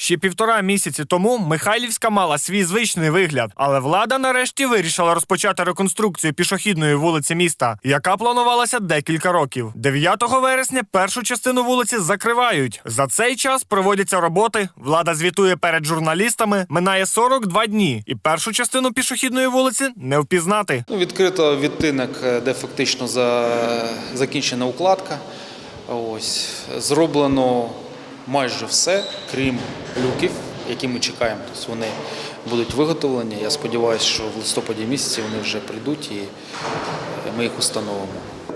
Ще півтора місяці тому Михайлівська мала свій звичний вигляд, але влада нарешті вирішила розпочати реконструкцію пішохідної вулиці міста, яка планувалася декілька років. 9 вересня першу частину вулиці закривають. За цей час проводяться роботи. Влада звітує перед журналістами. Минає 42 дні, і першу частину пішохідної вулиці не впізнати. Ну, відкрито відтинок, е, де фактично за, закінчена укладка. Ось зроблено майже все, крім люків, які ми чекаємо. Тобто вони будуть виготовлені. Я сподіваюся, що в листопаді місяці вони вже прийдуть і е, ми їх установимо.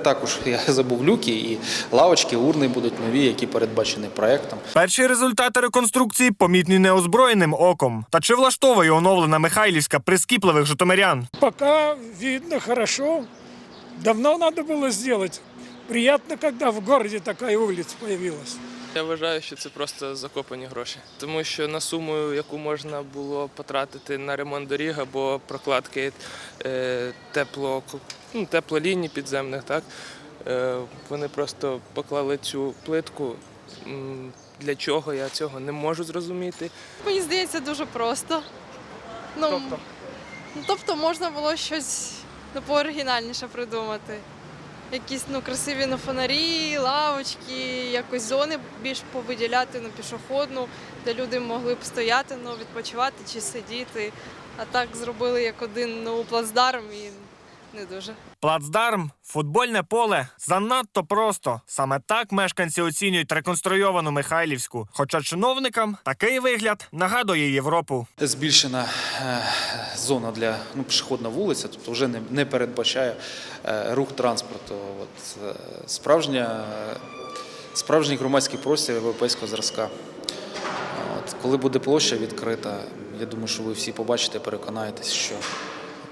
Також я забув люки і лавочки, урни будуть нові, які передбачені проектом. Перші результати реконструкції помітні неозброєним оком. Та чи влаштовує оновлена Михайлівська прискіпливих житомирян? Пока видно хорошо. Давно надо было сделать. Приятно, когда в городе такая улица появилась. Я вважаю, що це просто закопані гроші, тому що на суму, яку можна було потратити на ремонт доріг або прокладки е, тепло, ну, теплоліній підземних, так е, вони просто поклали цю плитку. Для чого я цього не можу зрозуміти. Мені здається, дуже просто. Ну, Тобто? ну, тобто можна було щось ну, пооригінальніше придумати. Якісь ну, красиві ну, фонарі, лавочки, якось зони більш повиділяти на пішохідну, де люди могли б стояти, ну, відпочивати чи сидіти. А так зробили як один ну, плацдарм і не дуже. Плацдарм, футбольне поле занадто просто. Саме так мешканці оцінюють реконструйовану Михайлівську. Хоча чиновникам такий вигляд нагадує Європу. Збільшена е, зона для ну, пішохідна вулиця, тобто вже не, не передбачає е, рух транспорту. От, е, справжня, справжній громадський простір європейського зразка. От, коли буде площа відкрита, я думаю, що ви всі побачите, переконаєтесь, що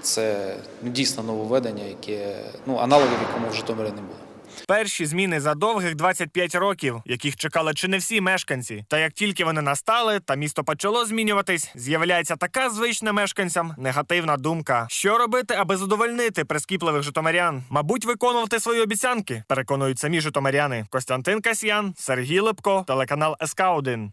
це ну, дійсно нововведення, яке ну, аналогів якому в Житомирі не було. Перші зміни за довгих 25 років, яких чекали чи не всі мешканці. Та як тільки вони настали, та місто почало змінюватись, з'являється така звична мешканцям негативна думка. Що робити, аби задовольнити прискіпливих житомирян? Мабуть, виконувати свої обіцянки, переконують самі житомиряни. Костянтин Касьян, Сергій Липко, телеканал СК 1